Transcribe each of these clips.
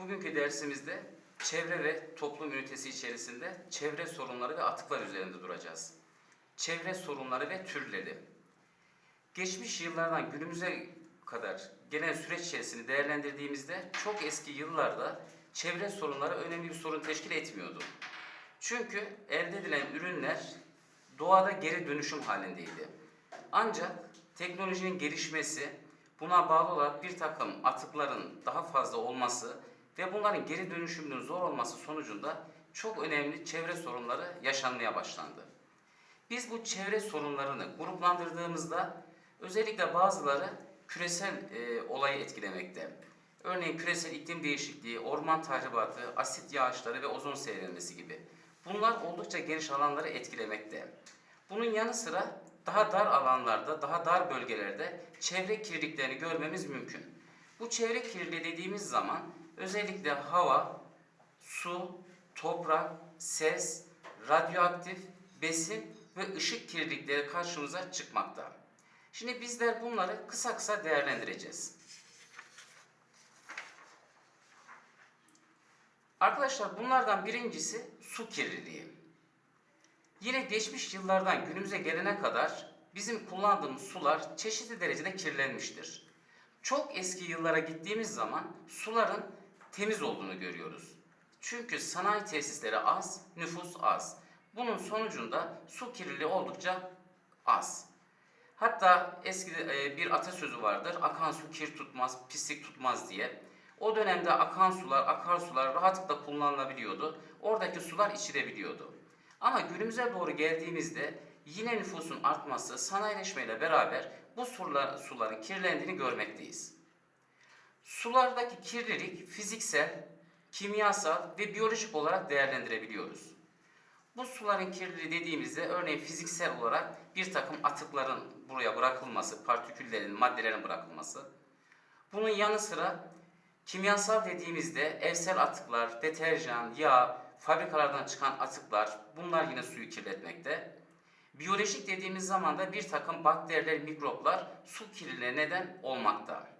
Bugünkü dersimizde çevre ve toplum ünitesi içerisinde çevre sorunları ve atıklar üzerinde duracağız. Çevre sorunları ve türleri. Geçmiş yıllardan günümüze kadar gelen süreç içerisinde değerlendirdiğimizde çok eski yıllarda çevre sorunları önemli bir sorun teşkil etmiyordu. Çünkü elde edilen ürünler doğada geri dönüşüm halindeydi. Ancak teknolojinin gelişmesi, buna bağlı olarak bir takım atıkların daha fazla olması ve bunların geri dönüşümünün zor olması sonucunda çok önemli çevre sorunları yaşanmaya başlandı. Biz bu çevre sorunlarını gruplandırdığımızda özellikle bazıları küresel e, olayı etkilemekte. Örneğin küresel iklim değişikliği, orman tahribatı, asit yağışları ve ozon seyrelmesi gibi. Bunlar oldukça geniş alanları etkilemekte. Bunun yanı sıra daha dar alanlarda, daha dar bölgelerde çevre kirliliklerini görmemiz mümkün. Bu çevre kirliliği dediğimiz zaman özellikle hava, su, toprak, ses, radyoaktif, besin ve ışık kirlilikleri karşımıza çıkmakta. Şimdi bizler bunları kısa kısa değerlendireceğiz. Arkadaşlar bunlardan birincisi su kirliliği. Yine geçmiş yıllardan günümüze gelene kadar bizim kullandığımız sular çeşitli derecede kirlenmiştir. Çok eski yıllara gittiğimiz zaman suların temiz olduğunu görüyoruz. Çünkü sanayi tesisleri az, nüfus az. Bunun sonucunda su kirliliği oldukça az. Hatta eski e, bir atasözü vardır. Akan su kir tutmaz, pislik tutmaz diye. O dönemde akan sular, akarsular rahatlıkla kullanılabiliyordu. Oradaki sular içilebiliyordu. Ama günümüze doğru geldiğimizde yine nüfusun artması, sanayileşmeyle beraber bu sular, suların kirlendiğini görmekteyiz. Sulardaki kirlilik fiziksel, kimyasal ve biyolojik olarak değerlendirebiliyoruz. Bu suların kirliliği dediğimizde örneğin fiziksel olarak bir takım atıkların buraya bırakılması, partiküllerin, maddelerin bırakılması. Bunun yanı sıra kimyasal dediğimizde evsel atıklar, deterjan, yağ, fabrikalardan çıkan atıklar bunlar yine suyu kirletmekte. Biyolojik dediğimiz zaman da bir takım bakteriler, mikroplar su kirliliğine neden olmakta.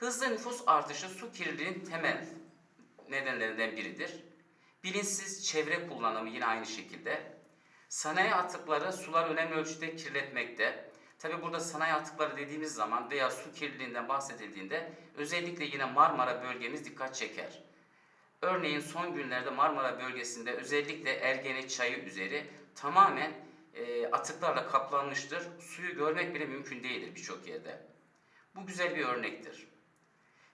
Hızlı nüfus artışı su kirliliğinin temel nedenlerinden biridir. Bilinçsiz çevre kullanımı yine aynı şekilde. Sanayi atıkları sular önemli ölçüde kirletmekte. Tabi burada sanayi atıkları dediğimiz zaman veya su kirliliğinden bahsedildiğinde özellikle yine Marmara bölgemiz dikkat çeker. Örneğin son günlerde Marmara bölgesinde özellikle Ergene çayı üzeri tamamen e, atıklarla kaplanmıştır. Suyu görmek bile mümkün değildir birçok yerde. Bu güzel bir örnektir.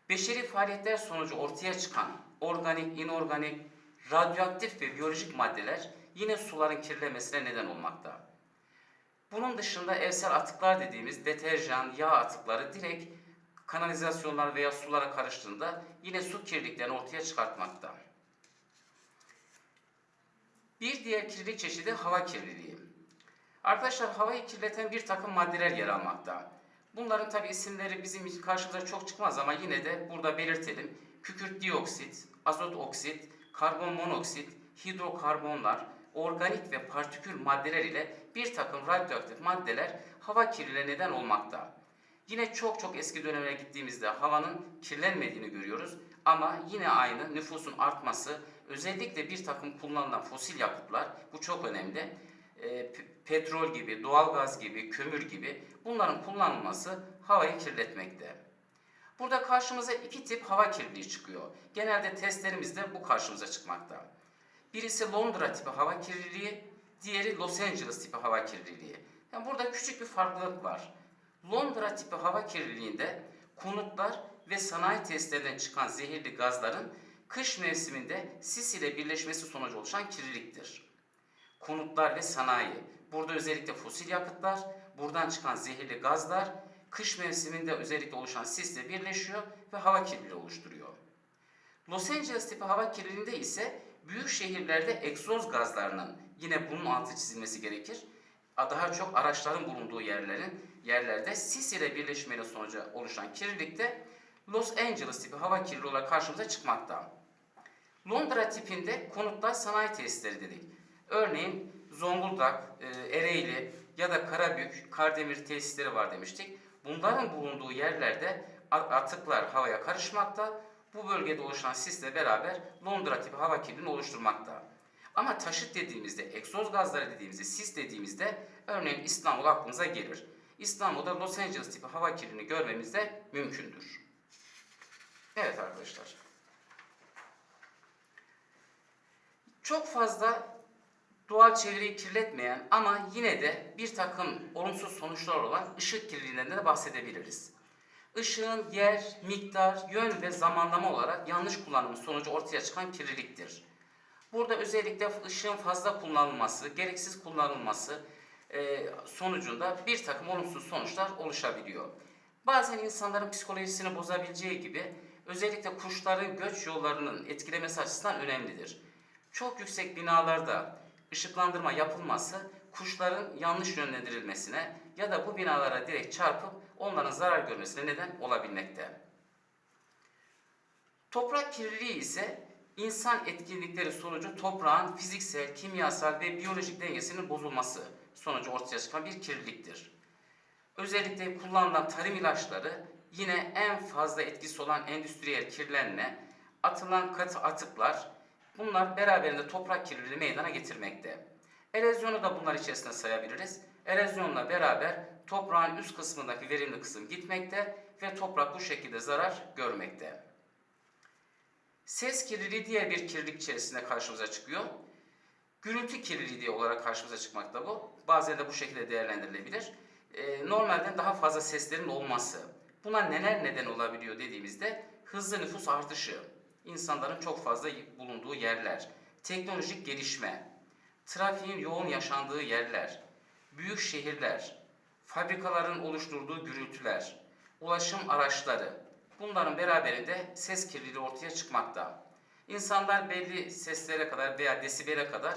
Beşeri faaliyetler sonucu ortaya çıkan organik, inorganik, radyoaktif ve biyolojik maddeler yine suların kirlenmesine neden olmakta. Bunun dışında evsel atıklar dediğimiz deterjan, yağ atıkları direkt kanalizasyonlar veya sulara karıştığında yine su kirliliklerini ortaya çıkartmakta. Bir diğer kirlilik çeşidi hava kirliliği. Arkadaşlar havayı kirleten bir takım maddeler yer almakta. Bunların tabi isimleri bizim karşımıza çok çıkmaz ama yine de burada belirtelim. Kükürt dioksit, azot oksit, karbon monoksit, hidrokarbonlar, organik ve partikül maddeler ile bir takım radyoaktif maddeler hava kirliliğine neden olmakta. Yine çok çok eski dönemlere gittiğimizde havanın kirlenmediğini görüyoruz. Ama yine aynı nüfusun artması, özellikle bir takım kullanılan fosil yakıtlar, bu çok önemli. E, petrol gibi, doğalgaz gibi, kömür gibi bunların kullanılması havayı kirletmekte. Burada karşımıza iki tip hava kirliliği çıkıyor. Genelde testlerimizde bu karşımıza çıkmakta. Birisi Londra tipi hava kirliliği, diğeri Los Angeles tipi hava kirliliği. Yani burada küçük bir farklılık var. Londra tipi hava kirliliğinde konutlar ve sanayi testlerinden çıkan zehirli gazların kış mevsiminde sis ile birleşmesi sonucu oluşan kirliliktir. Konutlar ve sanayi, burada özellikle fosil yakıtlar, buradan çıkan zehirli gazlar kış mevsiminde özellikle oluşan sisle birleşiyor ve hava kirliliği oluşturuyor. Los Angeles tipi hava kirliliğinde ise büyük şehirlerde egzoz gazlarının yine bunun altı çizilmesi gerekir. Daha çok araçların bulunduğu yerlerin yerlerde sis ile birleşmeyle sonucu oluşan kirlilikte Los Angeles tipi hava kirliliği olarak karşımıza çıkmakta. Londra tipinde konutlar sanayi tesisleri dedik. Örneğin Zonguldak, e, Ereğli ya da Karabük, Kardemir tesisleri var demiştik. Bunların bulunduğu yerlerde atıklar havaya karışmakta. bu bölgede oluşan sisle beraber Londra tipi hava kirliliğini oluşturmakta. Ama taşıt dediğimizde, egzoz gazları dediğimizde, sis dediğimizde örneğin İstanbul aklımıza gelir. İstanbul'da Los Angeles tipi hava kirliliğini görmemiz de mümkündür. Evet arkadaşlar. Çok fazla doğal çevreyi kirletmeyen ama yine de bir takım olumsuz sonuçlar olan ışık kirliliğinden de bahsedebiliriz. Işığın yer, miktar, yön ve zamanlama olarak yanlış kullanımı sonucu ortaya çıkan kirliliktir. Burada özellikle ışığın fazla kullanılması, gereksiz kullanılması e, sonucunda bir takım olumsuz sonuçlar oluşabiliyor. Bazen insanların psikolojisini bozabileceği gibi özellikle kuşların göç yollarının etkilemesi açısından önemlidir. Çok yüksek binalarda ışıklandırma yapılması kuşların yanlış yönlendirilmesine ya da bu binalara direkt çarpıp onların zarar görmesine neden olabilmekte. Toprak kirliliği ise insan etkinlikleri sonucu toprağın fiziksel, kimyasal ve biyolojik dengesinin bozulması sonucu ortaya çıkan bir kirliliktir. Özellikle kullanılan tarım ilaçları yine en fazla etkisi olan endüstriyel kirlenme, atılan katı atıklar bunlar beraberinde toprak kirliliği meydana getirmekte. Erozyonu da bunlar içerisinde sayabiliriz. Erozyonla beraber toprağın üst kısmındaki verimli kısım gitmekte ve toprak bu şekilde zarar görmekte. Ses kirliliği diğer bir kirlilik içerisinde karşımıza çıkıyor. Gürültü kirliliği diye olarak karşımıza çıkmakta bu. Bazen de bu şekilde değerlendirilebilir. Ee, normalden daha fazla seslerin olması. Buna neler neden olabiliyor dediğimizde hızlı nüfus artışı, insanların çok fazla bulunduğu yerler, teknolojik gelişme, trafiğin yoğun yaşandığı yerler, büyük şehirler, fabrikaların oluşturduğu gürültüler, ulaşım araçları, bunların beraberinde ses kirliliği ortaya çıkmakta. İnsanlar belli seslere kadar veya desibele kadar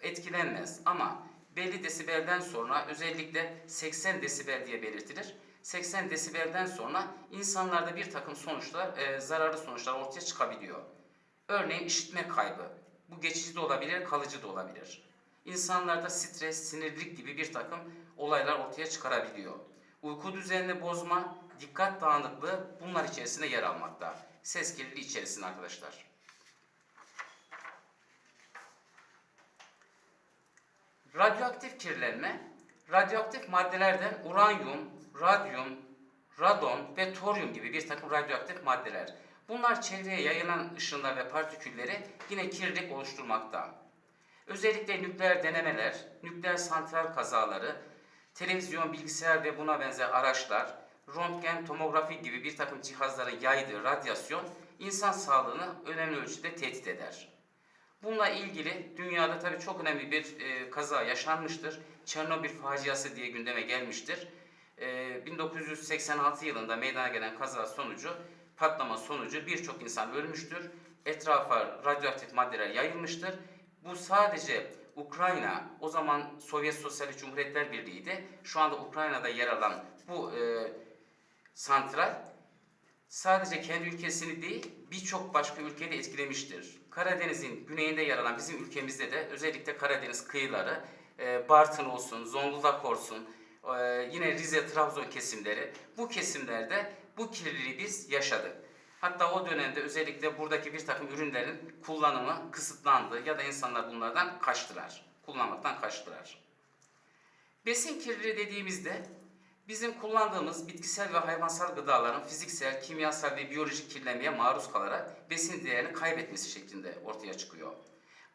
etkilenmez ama belli desibelden sonra özellikle 80 desibel diye belirtilir. 80 desibelden sonra insanlarda bir takım sonuçlar, e, zararlı sonuçlar ortaya çıkabiliyor. Örneğin işitme kaybı. Bu geçici de olabilir, kalıcı da olabilir. İnsanlarda stres, sinirlilik gibi bir takım olaylar ortaya çıkarabiliyor. Uyku düzenini bozma, dikkat dağınıklığı bunlar içerisinde yer almakta. Ses kirliliği içerisinde arkadaşlar. Radyoaktif kirlenme, radyoaktif maddelerden uranyum, radyum, radon ve toryum gibi bir takım radyoaktif maddeler. Bunlar çevreye yayılan ışınlar ve partikülleri yine kirlilik oluşturmakta. Özellikle nükleer denemeler, nükleer santral kazaları, televizyon, bilgisayar ve buna benzer araçlar, röntgen, tomografi gibi bir takım cihazların yaydığı radyasyon insan sağlığını önemli ölçüde tehdit eder. Bununla ilgili dünyada tabii çok önemli bir e, kaza yaşanmıştır. Çernobil faciası diye gündeme gelmiştir. E, 1986 yılında meydana gelen kaza sonucu, patlama sonucu birçok insan ölmüştür. Etrafa radyoaktif maddeler yayılmıştır. Bu sadece Ukrayna, o zaman Sovyet Sosyalist Cumhuriyetler Birliği'ydi. Şu anda Ukrayna'da yer alan bu e, santral sadece kendi ülkesini değil birçok başka ülkeyi de etkilemiştir. Karadeniz'in güneyinde yer alan bizim ülkemizde de özellikle Karadeniz kıyıları, e, Bartın olsun, Zonguldak olsun, e, yine Rize, Trabzon kesimleri bu kesimlerde bu kirliliği biz yaşadık. Hatta o dönemde özellikle buradaki bir takım ürünlerin kullanımı kısıtlandı ya da insanlar bunlardan kaçtılar. Kullanmaktan kaçtılar. Besin kirliliği dediğimizde bizim kullandığımız bitkisel ve hayvansal gıdaların fiziksel, kimyasal ve biyolojik kirlenmeye maruz kalarak besin değerini kaybetmesi şeklinde ortaya çıkıyor.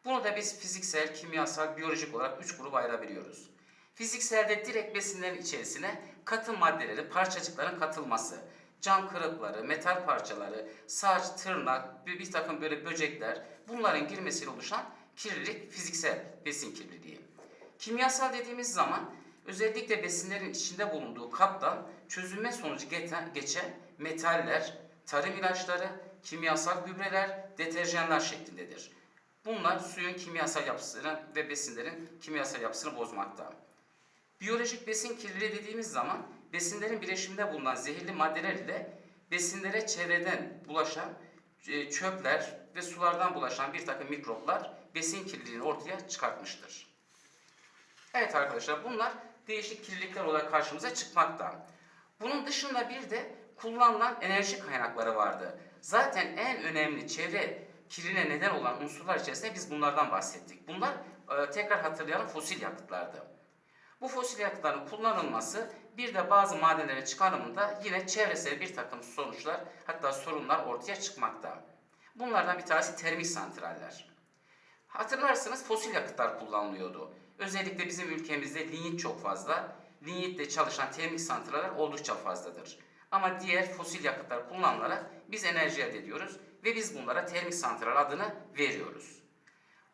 Bunu da biz fiziksel, kimyasal, biyolojik olarak üç gruba ayırabiliyoruz. Fizikselde direkt besinlerin içerisine katı maddelerin, parçacıkların katılması, cam kırıkları, metal parçaları, saç, tırnak, bir, bir takım böyle böcekler bunların girmesiyle oluşan kirlilik fiziksel besin kirliliği. Kimyasal dediğimiz zaman özellikle besinlerin içinde bulunduğu kaptan çözülme sonucu geçen metaller, tarım ilaçları, kimyasal gübreler, deterjanlar şeklindedir. Bunlar suyun kimyasal yapısını ve besinlerin kimyasal yapısını bozmakta. Biyolojik besin kirliliği dediğimiz zaman besinlerin bileşiminde bulunan zehirli maddeler ile besinlere çevreden bulaşan e, çöpler ve sulardan bulaşan bir takım mikroplar besin kirliliğini ortaya çıkartmıştır. Evet arkadaşlar bunlar değişik kirlilikler olarak karşımıza çıkmakta. Bunun dışında bir de kullanılan enerji kaynakları vardı. Zaten en önemli çevre kirine neden olan unsurlar içerisinde biz bunlardan bahsettik. Bunlar e, tekrar hatırlayalım fosil yakıtlardı. Bu fosil yakıtların kullanılması bir de bazı madenlerin çıkarımında yine çevresel bir takım sonuçlar hatta sorunlar ortaya çıkmakta. Bunlardan bir tanesi termik santraller. Hatırlarsınız fosil yakıtlar kullanılıyordu. Özellikle bizim ülkemizde linyit çok fazla. Linyitle çalışan termik santraller oldukça fazladır. Ama diğer fosil yakıtlar kullanılarak biz enerji elde ediyoruz ve biz bunlara termik santral adını veriyoruz.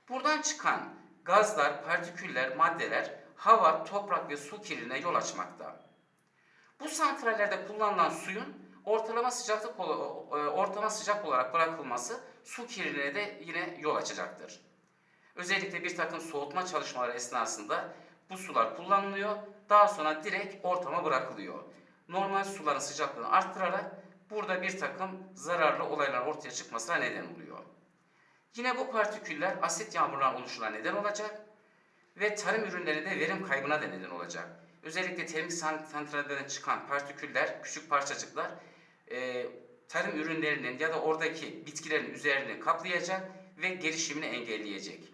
Buradan çıkan gazlar, partiküller, maddeler hava, toprak ve su kirliliğine yol açmakta. Bu santrallerde kullanılan suyun ortalama sıcaklık e, ortalama sıcak olarak bırakılması su kirliliğine de yine yol açacaktır. Özellikle bir takım soğutma çalışmaları esnasında bu sular kullanılıyor. Daha sonra direkt ortama bırakılıyor. Normal suların sıcaklığını arttırarak burada bir takım zararlı olaylar ortaya çıkmasına neden oluyor. Yine bu partiküller asit yağmurların oluşuna neden olacak ve tarım ürünlerinde verim kaybına da neden olacak. Özellikle termik san- santrallerden çıkan partiküller, küçük parçacıklar e, tarım ürünlerinin ya da oradaki bitkilerin üzerini kaplayacak ve gelişimini engelleyecek.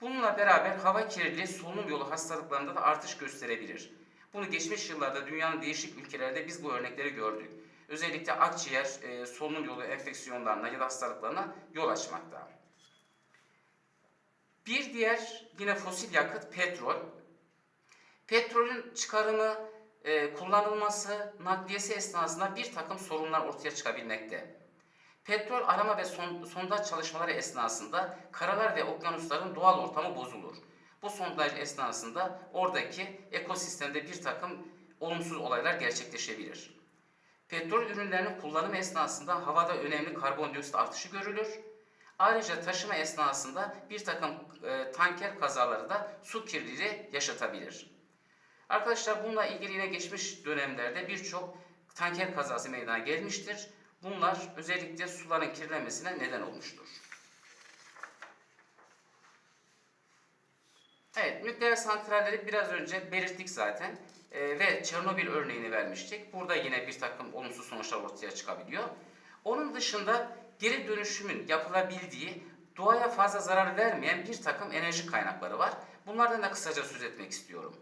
Bununla beraber hava kirliliği solunum yolu hastalıklarında da artış gösterebilir. Bunu geçmiş yıllarda dünyanın değişik ülkelerde biz bu örnekleri gördük. Özellikle akciğer, e, solunum yolu enfeksiyonlarına ya da hastalıklarına yol açmakta. Bir diğer yine fosil yakıt petrol. Petrolün çıkarımı, e, kullanılması, nakliyesi esnasında bir takım sorunlar ortaya çıkabilmekte. Petrol arama ve son, sondaj çalışmaları esnasında karalar ve okyanusların doğal ortamı bozulur. Bu sondaj esnasında oradaki ekosistemde bir takım olumsuz olaylar gerçekleşebilir. Petrol ürünlerinin kullanımı esnasında havada önemli karbondioksit artışı görülür. Ayrıca taşıma esnasında bir takım e, tanker kazaları da su kirliliği yaşatabilir. Arkadaşlar bununla ilgili yine geçmiş dönemlerde birçok tanker kazası meydana gelmiştir. Bunlar özellikle suların kirlenmesine neden olmuştur. Evet, nükleer santralleri biraz önce belirttik zaten Ee, ve Çernobil örneğini vermiştik. Burada yine bir takım olumsuz sonuçlar ortaya çıkabiliyor. Onun dışında geri dönüşümün yapılabildiği, doğaya fazla zarar vermeyen bir takım enerji kaynakları var. Bunlardan da kısaca söz etmek istiyorum.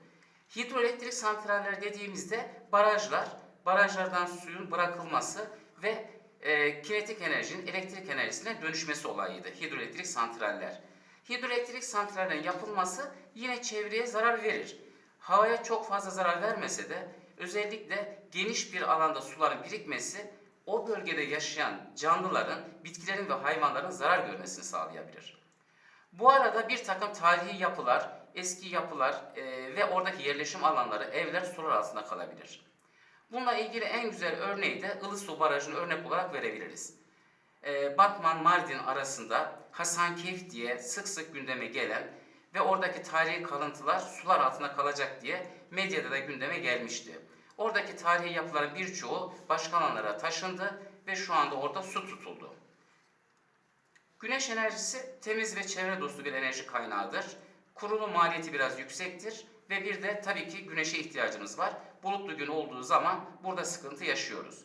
Hidroelektrik santraller dediğimizde barajlar, barajlardan suyun bırakılması ve e, kinetik enerjinin elektrik enerjisine dönüşmesi olayıydı hidroelektrik santraller. Hidroelektrik santrallerin yapılması yine çevreye zarar verir. Havaya çok fazla zarar vermese de özellikle geniş bir alanda suların birikmesi o bölgede yaşayan canlıların, bitkilerin ve hayvanların zarar görmesini sağlayabilir. Bu arada bir takım tarihi yapılar, eski yapılar e, ve oradaki yerleşim alanları, evler sular altında kalabilir. Bununla ilgili en güzel örneği de Ilısu Barajı'nı örnek olarak verebiliriz. E, Batman Mardin arasında Hasankeyf diye sık sık gündeme gelen ve oradaki tarihi kalıntılar sular altında kalacak diye medyada da gündeme gelmişti. Oradaki tarihi yapıların birçoğu başka alanlara taşındı ve şu anda orada su tutuldu. Güneş enerjisi temiz ve çevre dostu bir enerji kaynağıdır. Kurulu maliyeti biraz yüksektir ve bir de tabii ki güneşe ihtiyacımız var. Bulutlu gün olduğu zaman burada sıkıntı yaşıyoruz.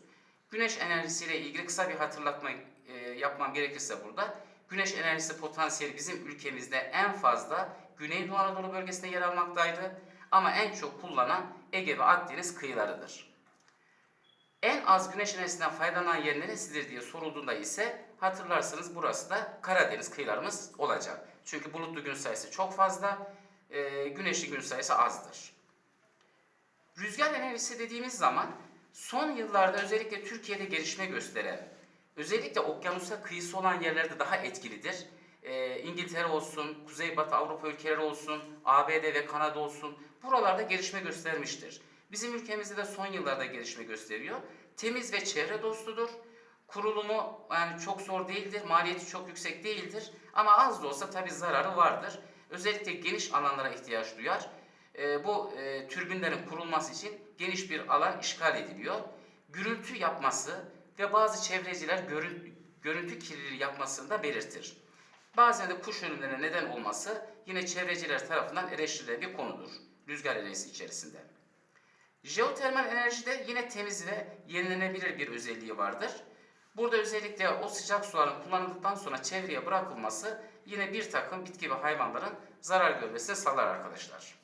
Güneş enerjisiyle ilgili kısa bir hatırlatma e, yapmam gerekirse burada. Güneş enerjisi potansiyeli bizim ülkemizde en fazla Güneydoğu Anadolu bölgesinde yer almaktaydı. Ama en çok kullanan Ege ve Akdeniz kıyılarıdır. En az güneş enerjisinden faydalanan yer neresidir diye sorulduğunda ise hatırlarsınız burası da Karadeniz kıyılarımız olacak. Çünkü bulutlu gün sayısı çok fazla, e, güneşli gün sayısı azdır. Rüzgar enerjisi dediğimiz zaman son yıllarda özellikle Türkiye'de gelişme gösteren, özellikle okyanusa kıyısı olan yerlerde daha etkilidir. E, İngiltere olsun, Kuzeybatı Avrupa ülkeleri olsun, ABD ve Kanada olsun buralarda gelişme göstermiştir. Bizim ülkemizde de son yıllarda gelişme gösteriyor. Temiz ve çevre dostudur. Kurulumu yani çok zor değildir, maliyeti çok yüksek değildir ama az da olsa tabi zararı vardır. Özellikle geniş alanlara ihtiyaç duyar. E, bu e, türbinlerin kurulması için geniş bir alan işgal ediliyor. Gürültü yapması ve bazı çevreciler görün, görüntü kirliliği yapmasını da belirtir. Bazen de kuş ölümlerine neden olması yine çevreciler tarafından eleştirilen bir konudur. Rüzgar enerjisi içerisinde. Jeotermal enerjide yine temiz ve yenilenebilir bir özelliği vardır. Burada özellikle o sıcak suların kullanıldıktan sonra çevreye bırakılması yine bir takım bitki ve hayvanların zarar görmesine sağlar arkadaşlar.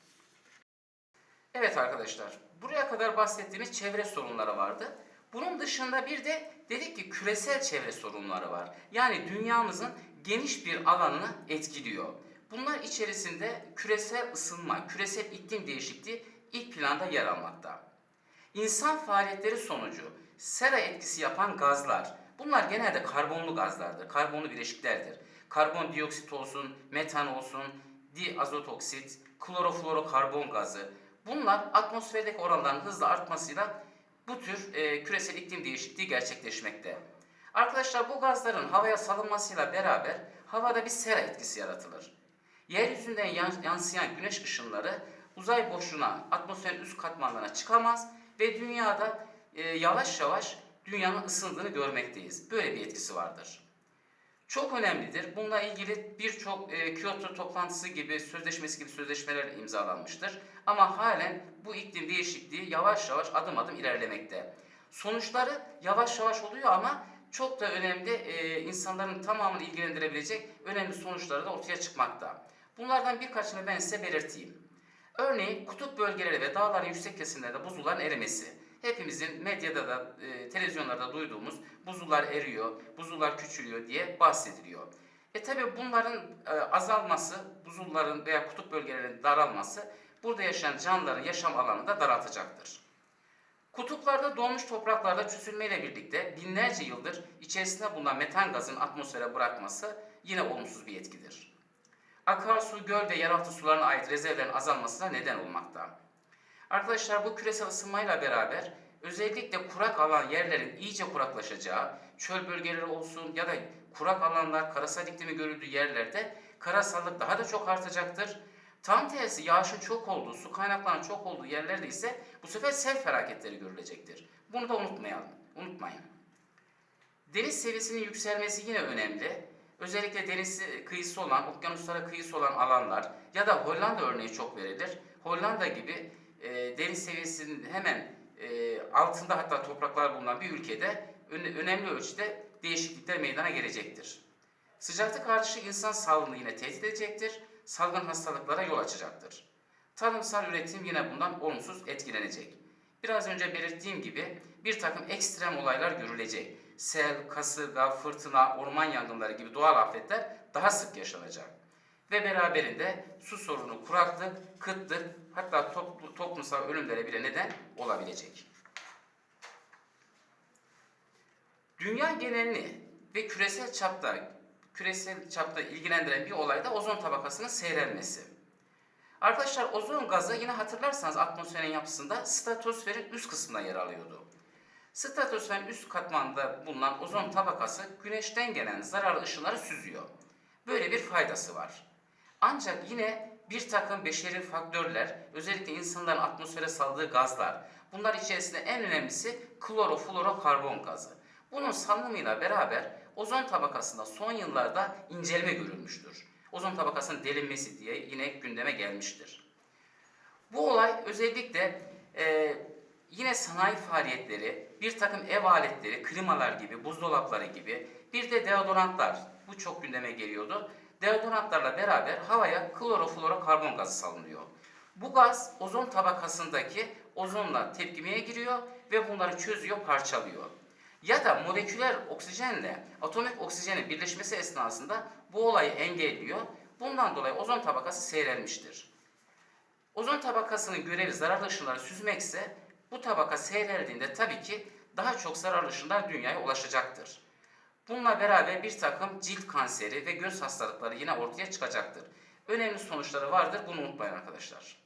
Evet arkadaşlar, buraya kadar bahsettiğimiz çevre sorunları vardı. Bunun dışında bir de dedik ki küresel çevre sorunları var. Yani dünyamızın geniş bir alanını etkiliyor. Bunlar içerisinde küresel ısınma, küresel iklim değişikliği ilk planda yer almakta. İnsan faaliyetleri sonucu sera etkisi yapan gazlar, bunlar genelde karbonlu gazlardır, karbonlu bileşiklerdir. Karbondioksit olsun, metan olsun, diazotoksit, kloroflorokarbon gazı. Bunlar atmosferdeki oranların hızla artmasıyla bu tür e, küresel iklim değişikliği gerçekleşmekte. Arkadaşlar bu gazların havaya salınmasıyla beraber havada bir sera etkisi yaratılır. Yeryüzünden yan- yansıyan güneş ışınları uzay boşluğuna, atmosferin üst katmanlarına çıkamaz ve dünyada e, yavaş yavaş dünyanın ısındığını görmekteyiz. Böyle bir etkisi vardır. Çok önemlidir. Bununla ilgili birçok e, Kyoto toplantısı gibi, sözleşmesi gibi sözleşmeler imzalanmıştır. Ama halen bu iklim değişikliği yavaş yavaş adım adım ilerlemekte. Sonuçları yavaş yavaş oluyor ama çok da önemli e, insanların tamamını ilgilendirebilecek önemli sonuçları da ortaya çıkmakta. Bunlardan birkaçını ben size belirteyim. Örneğin kutup bölgeleri ve dağların yüksek kesimlerinde buzulların erimesi. Hepimizin medyada da, e, televizyonlarda duyduğumuz buzullar eriyor, buzullar küçülüyor diye bahsediliyor. E tabi bunların e, azalması, buzulların veya kutup bölgelerinin daralması burada yaşayan canlıların yaşam alanını da daraltacaktır. Kutuplarda donmuş topraklarda çözülmeyle birlikte binlerce yıldır içerisinde bulunan metan gazının atmosfere bırakması yine olumsuz bir etkidir. Akarsu, göl ve yeraltı sularına ait rezervlerin azalmasına neden olmakta. Arkadaşlar bu küresel ısınmayla beraber özellikle kurak alan yerlerin iyice kuraklaşacağı, çöl bölgeleri olsun ya da kurak alanlar, karasal iklimi görüldüğü yerlerde karasallık daha da çok artacaktır. Tam tersi yağışın çok olduğu, su kaynaklarının çok olduğu yerlerde ise bu sefer sel felaketleri görülecektir. Bunu da unutmayalım, unutmayın. Deniz seviyesinin yükselmesi yine önemli. Özellikle deniz kıyısı olan, okyanuslara kıyısı olan alanlar ya da Hollanda örneği çok verilir. Hollanda gibi e, deniz seviyesinin hemen e, altında hatta topraklar bulunan bir ülkede öne- önemli ölçüde değişiklikler meydana gelecektir. Sıcaklık artışı insan sağlığını yine tehdit edecektir, salgın hastalıklara yol açacaktır. Tarımsal üretim yine bundan olumsuz etkilenecek. Biraz önce belirttiğim gibi bir takım ekstrem olaylar görülecek. Sel, kasırga, fırtına, orman yangınları gibi doğal afetler daha sık yaşanacak. Ve beraberinde su sorunu, kuraklık, kıtlık hatta toplu- toplumsal ölümlere bile neden olabilecek. Dünya genelini ve küresel çapta küresel çapta ilgilendiren bir olay da ozon tabakasının seyrelmesi. Arkadaşlar ozon gazı yine hatırlarsanız atmosferin yapısında stratosferin üst kısmında yer alıyordu. Stratosferin üst katmanda bulunan ozon tabakası güneşten gelen zararlı ışınları süzüyor. Böyle bir faydası var. Ancak yine bir takım beşeri faktörler, özellikle insanların atmosfere saldığı gazlar, bunlar içerisinde en önemlisi kloroflorokarbon gazı. Bunun salınımıyla beraber ozon tabakasında son yıllarda incelme görülmüştür. Ozon tabakasının delinmesi diye yine gündeme gelmiştir. Bu olay özellikle e, yine sanayi faaliyetleri, bir takım ev aletleri, klimalar gibi, buzdolapları gibi, bir de deodorantlar, bu çok gündeme geliyordu. Deodorantlarla beraber havaya kloroflorokarbon gazı salınıyor. Bu gaz ozon tabakasındaki ozonla tepkimeye giriyor ve bunları çözüyor, parçalıyor. Ya da moleküler oksijenle atomik oksijenin birleşmesi esnasında bu olayı engelliyor. Bundan dolayı ozon tabakası seyrelmiştir. Ozon tabakasının görevi zararlı ışınları süzmekse bu tabaka seyreldiğinde tabii ki daha çok zararlı ışınlar dünyaya ulaşacaktır. Bununla beraber bir takım cilt kanseri ve göz hastalıkları yine ortaya çıkacaktır. Önemli sonuçları vardır bunu unutmayın arkadaşlar.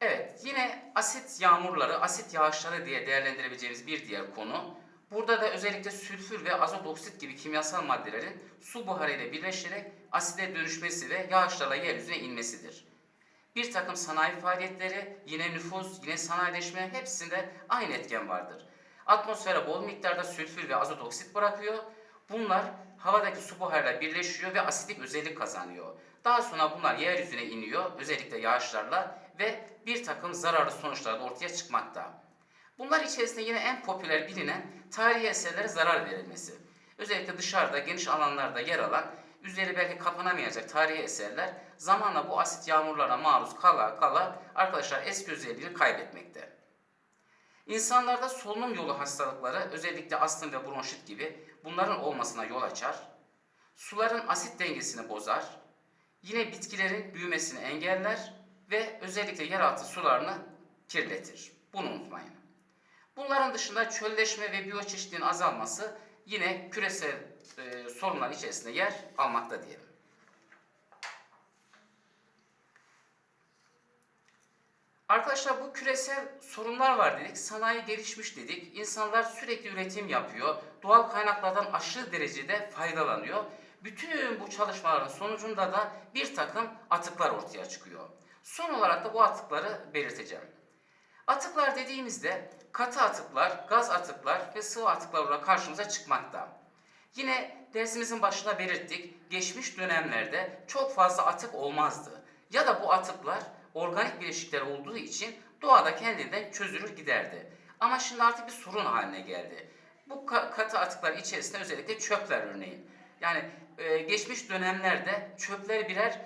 Evet, yine asit yağmurları, asit yağışları diye değerlendirebileceğimiz bir diğer konu. Burada da özellikle sülfür ve azot oksit gibi kimyasal maddelerin su buharı ile birleşerek aside dönüşmesi ve yağışlarla yeryüzüne inmesidir. Bir takım sanayi faaliyetleri, yine nüfus, yine sanayileşme hepsinde aynı etken vardır. Atmosfere bol miktarda sülfür ve azot oksit bırakıyor. Bunlar havadaki su buharıyla birleşiyor ve asidik özellik kazanıyor. Daha sonra bunlar yeryüzüne iniyor, özellikle yağışlarla ve bir takım zararlı sonuçlar da ortaya çıkmakta. Bunlar içerisinde yine en popüler bilinen tarihi eserlere zarar verilmesi. Özellikle dışarıda geniş alanlarda yer alan, üzeri belki kapanamayacak tarihi eserler zamanla bu asit yağmurlara maruz kala kala arkadaşlar eski özelliğini kaybetmekte. İnsanlarda solunum yolu hastalıkları özellikle astım ve bronşit gibi bunların olmasına yol açar. Suların asit dengesini bozar. Yine bitkilerin büyümesini engeller ve özellikle yeraltı sularını kirletir. Bunu unutmayın. Bunların dışında çölleşme ve biyoçeşitliğin azalması yine küresel e, sorunlar içerisinde yer almakta diyelim. Arkadaşlar bu küresel sorunlar var dedik. Sanayi gelişmiş dedik. İnsanlar sürekli üretim yapıyor. Doğal kaynaklardan aşırı derecede faydalanıyor. Bütün bu çalışmaların sonucunda da bir takım atıklar ortaya çıkıyor. Son olarak da bu atıkları belirteceğim. Atıklar dediğimizde katı atıklar, gaz atıklar ve sıvı atıklar olarak karşımıza çıkmakta. Yine dersimizin başında belirttik, geçmiş dönemlerde çok fazla atık olmazdı. Ya da bu atıklar organik bileşikler olduğu için doğada kendinden çözülür giderdi. Ama şimdi artık bir sorun haline geldi. Bu ka- katı atıklar içerisinde özellikle çöpler örneğin. Yani geçmiş dönemlerde çöpler birer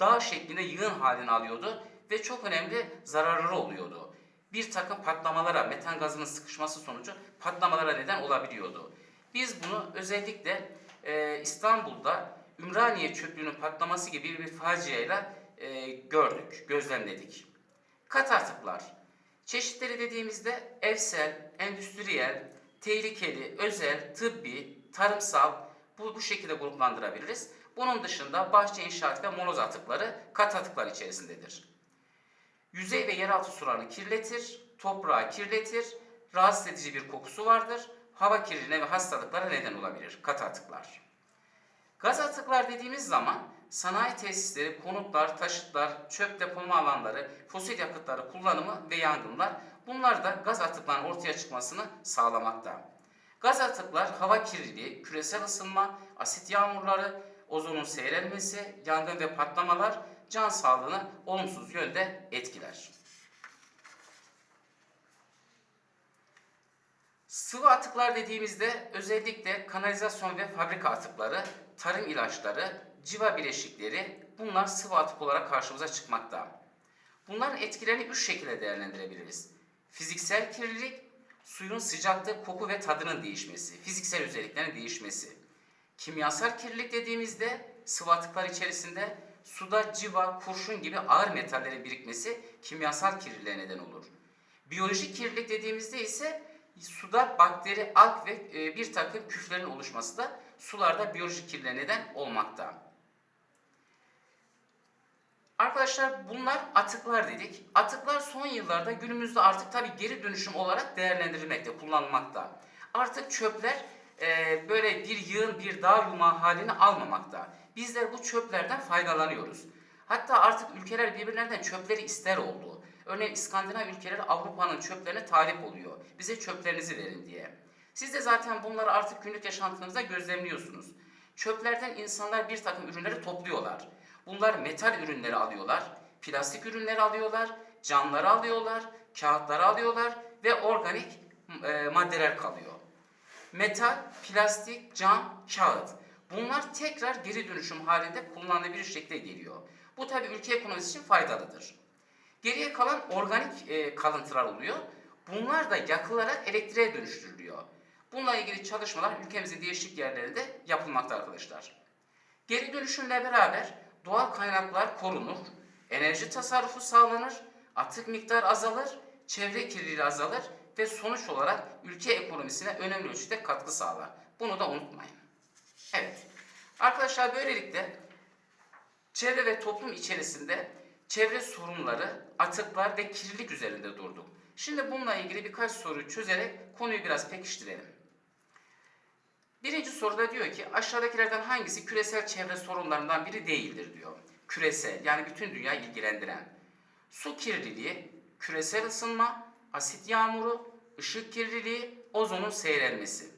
dağ şeklinde yığın halini alıyordu ve çok önemli zararları oluyordu. Bir takım patlamalara, metan gazının sıkışması sonucu patlamalara neden olabiliyordu. Biz bunu özellikle e, İstanbul'da Ümraniye çöplüğünün patlaması gibi bir faciayla e, gördük, gözlemledik. Kat atıklar. Çeşitleri dediğimizde evsel, endüstriyel, tehlikeli, özel, tıbbi, tarımsal bu, bu şekilde gruplandırabiliriz. Bunun dışında bahçe inşaat ve moloz atıkları kat atıklar içerisindedir. Yüzey ve yeraltı sularını kirletir, toprağı kirletir, rahatsız edici bir kokusu vardır, hava kirliliğine ve hastalıklara neden olabilir kat atıklar. Gaz atıklar dediğimiz zaman sanayi tesisleri, konutlar, taşıtlar, çöp depolama alanları, fosil yakıtları kullanımı ve yangınlar bunlar da gaz atıklarının ortaya çıkmasını sağlamakta. Gaz atıklar hava kirliliği, küresel ısınma, asit yağmurları, ozonun seyrelmesi, yangın ve patlamalar can sağlığını olumsuz yönde etkiler. Sıvı atıklar dediğimizde özellikle kanalizasyon ve fabrika atıkları, tarım ilaçları, civa bileşikleri bunlar sıvı atık olarak karşımıza çıkmakta. Bunların etkilerini üç şekilde değerlendirebiliriz. Fiziksel kirlilik, suyun sıcaklığı, koku ve tadının değişmesi, fiziksel özelliklerin değişmesi. Kimyasal kirlilik dediğimizde sıvı atıklar içerisinde suda civa, kurşun gibi ağır metallerin birikmesi kimyasal kirliliğe neden olur. Biyolojik kirlilik dediğimizde ise suda bakteri, alg ve e, bir takım küflerin oluşması da sularda biyolojik kirliliğe neden olmakta. Arkadaşlar bunlar atıklar dedik. Atıklar son yıllarda günümüzde artık tabi geri dönüşüm olarak değerlendirilmekte, kullanılmakta. Artık çöpler e, böyle bir yığın, bir dağ yumağı halini almamakta. Bizler bu çöplerden faydalanıyoruz. Hatta artık ülkeler birbirlerinden çöpleri ister oldu. Örneğin İskandinav ülkeleri Avrupa'nın çöplerine talip oluyor. Bize çöplerinizi verin diye. Siz de zaten bunları artık günlük yaşantınızda gözlemliyorsunuz. Çöplerden insanlar bir takım ürünleri topluyorlar. Bunlar metal ürünleri alıyorlar, plastik ürünleri alıyorlar, camları alıyorlar, kağıtları alıyorlar ve organik e, maddeler kalıyor. Metal, plastik, cam, kağıt. Bunlar tekrar geri dönüşüm halinde kullanılabilir şekilde geliyor. Bu tabi ülke ekonomisi için faydalıdır. Geriye kalan organik e, kalıntılar oluyor. Bunlar da yakılarak elektriğe dönüştürülüyor. Bununla ilgili çalışmalar ülkemizin değişik yerlerinde yapılmakta arkadaşlar. Geri dönüşümle beraber doğal kaynaklar korunur, enerji tasarrufu sağlanır, atık miktarı azalır, çevre kirliliği azalır ve sonuç olarak ülke ekonomisine önemli ölçüde katkı sağlar. Bunu da unutmayın. Evet. Arkadaşlar böylelikle çevre ve toplum içerisinde çevre sorunları, atıklar ve kirlilik üzerinde durduk. Şimdi bununla ilgili birkaç soruyu çözerek konuyu biraz pekiştirelim. Birinci soruda diyor ki aşağıdakilerden hangisi küresel çevre sorunlarından biri değildir diyor. Küresel yani bütün dünya ilgilendiren. Su kirliliği, küresel ısınma, asit yağmuru, ışık kirliliği, ozonun seyrelmesi.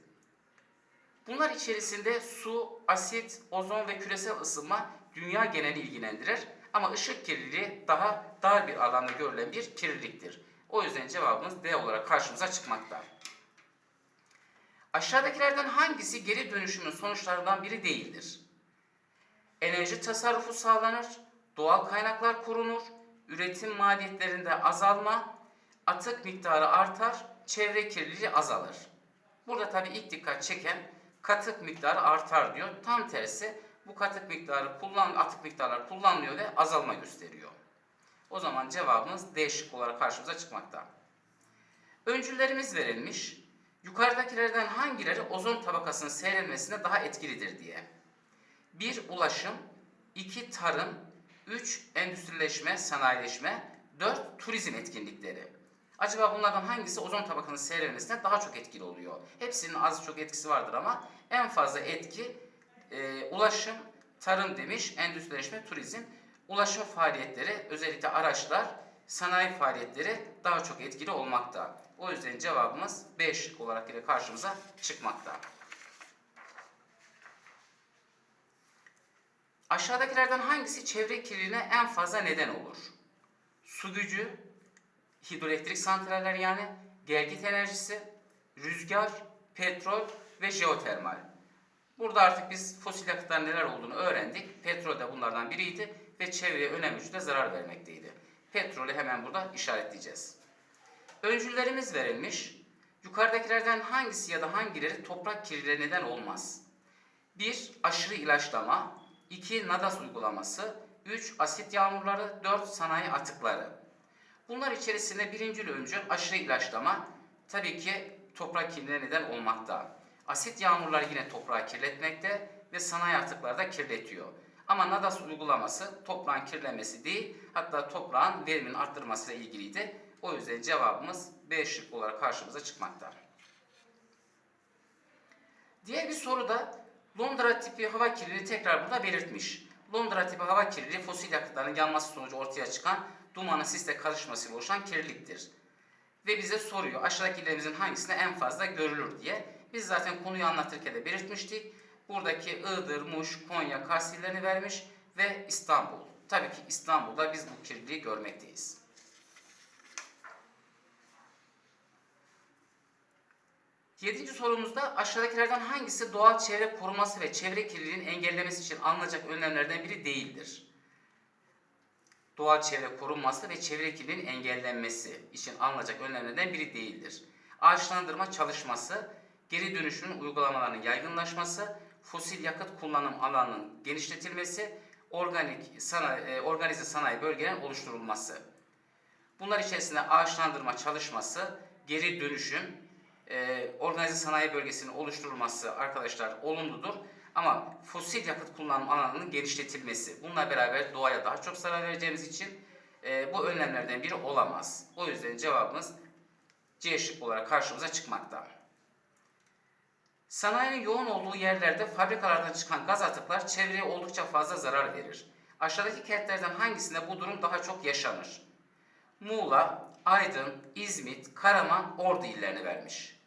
Bunlar içerisinde su, asit, ozon ve küresel ısınma dünya geneli ilgilendirir ama ışık kirliliği daha dar bir alanda görülen bir kirliliktir. O yüzden cevabımız D olarak karşımıza çıkmakta. Aşağıdakilerden hangisi geri dönüşümün sonuçlarından biri değildir? Enerji tasarrufu sağlanır, doğal kaynaklar korunur, üretim maliyetlerinde azalma, atık miktarı artar, çevre kirliliği azalır. Burada tabii ilk dikkat çeken katık miktarı artar diyor. Tam tersi bu katık miktarı kullan atık miktarlar kullanılıyor ve azalma gösteriyor. O zaman cevabımız D şık olarak karşımıza çıkmakta. Öncüllerimiz verilmiş. Yukarıdakilerden hangileri ozon tabakasının seyrelmesine daha etkilidir diye. 1. Ulaşım 2. Tarım 3. Endüstrileşme, sanayileşme 4. Turizm etkinlikleri. Acaba bunlardan hangisi ozon tabakasının seyrelmesine daha çok etkili oluyor? Hepsinin az çok etkisi vardır ama en fazla etki e, ulaşım, tarım demiş, endüstrileşme, turizm. Ulaşım faaliyetleri, özellikle araçlar, sanayi faaliyetleri daha çok etkili olmakta. O yüzden cevabımız B şık olarak yine karşımıza çıkmakta. Aşağıdakilerden hangisi çevre kirliliğine en fazla neden olur? Su gücü, hidroelektrik santraller yani, gelgit enerjisi, rüzgar, petrol ve jeotermal. Burada artık biz fosil yakıtların neler olduğunu öğrendik. Petrol de bunlardan biriydi ve çevreye önemli ölçüde zarar vermekteydi. Petrolü hemen burada işaretleyeceğiz. Öncüllerimiz verilmiş. Yukarıdakilerden hangisi ya da hangileri toprak kirliliğine neden olmaz? 1. Aşırı ilaçlama 2. Nadas uygulaması 3. Asit yağmurları 4. Sanayi atıkları Bunlar içerisinde birinci öncül aşırı ilaçlama tabii ki toprak kirliliğine neden olmakta. Asit yağmurlar yine toprağı kirletmekte ve sanayi atıkları da kirletiyor. Ama Nadas uygulaması toprağın kirlenmesi değil, hatta toprağın veriminin arttırmasıyla ilgiliydi. O yüzden cevabımız B şık olarak karşımıza çıkmakta. Diğer bir soruda Londra tipi hava kirliliği tekrar burada belirtmiş. Londra tipi hava kirliliği fosil yakıtların yanması sonucu ortaya çıkan dumanın sisle karışmasıyla oluşan kirliliktir. Ve bize soruyor aşağıdaki illerimizin hangisinde en fazla görülür diye. Biz zaten konuyu anlatırken de belirtmiştik. Buradaki Iğdır, Muş, Konya, Kars illerini vermiş ve İstanbul. Tabii ki İstanbul'da biz bu kirliliği görmekteyiz. Yedinci sorumuzda aşağıdakilerden hangisi doğal çevre koruması ve çevre kirliliğinin engellemesi için alınacak önlemlerden biri değildir? Doğal çevre korunması ve çevre kirliliğinin engellenmesi için alınacak önlemlerden biri değildir. Ağaçlandırma çalışması, geri dönüşümün uygulamalarının yaygınlaşması, fosil yakıt kullanım alanının genişletilmesi, organik sanayi, e, organize sanayi bölgelerin oluşturulması. Bunlar içerisinde ağaçlandırma çalışması, geri dönüşüm, e, organize sanayi bölgesinin oluşturulması arkadaşlar olumludur. Ama fosil yakıt kullanım alanının genişletilmesi, bununla beraber doğaya daha çok zarar vereceğimiz için e, bu önlemlerden biri olamaz. O yüzden cevabımız C şık olarak karşımıza çıkmakta. Sanayinin yoğun olduğu yerlerde fabrikalardan çıkan gaz atıklar çevreye oldukça fazla zarar verir. Aşağıdaki kentlerden hangisinde bu durum daha çok yaşanır? Muğla, Aydın, İzmit, Karaman, Ordu illerini vermiş.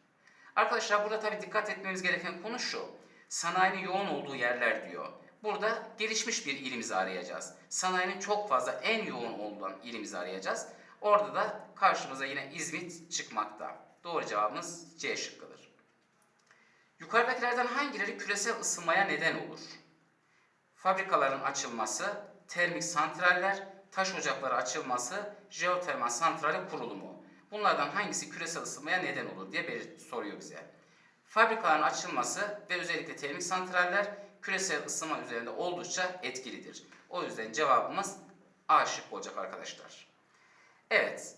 Arkadaşlar burada tabi dikkat etmemiz gereken konu şu. Sanayinin yoğun olduğu yerler diyor. Burada gelişmiş bir ilimizi arayacağız. Sanayinin çok fazla en yoğun olduğu ilimizi arayacağız. Orada da karşımıza yine İzmit çıkmakta. Doğru cevabımız C şıkkıdır. Yukarıdakilerden hangileri küresel ısınmaya neden olur? Fabrikaların açılması, termik santraller, taş ocakları açılması, jeotermal santrali kurulumu. Bunlardan hangisi küresel ısınmaya neden olur diye soruyor bize. Fabrikaların açılması ve özellikle termik santraller küresel ısınma üzerinde oldukça etkilidir. O yüzden cevabımız A şık olacak arkadaşlar. Evet,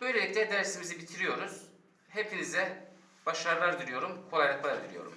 böylelikle dersimizi bitiriyoruz. Hepinize başarılar diliyorum, kolaylıklar diliyorum.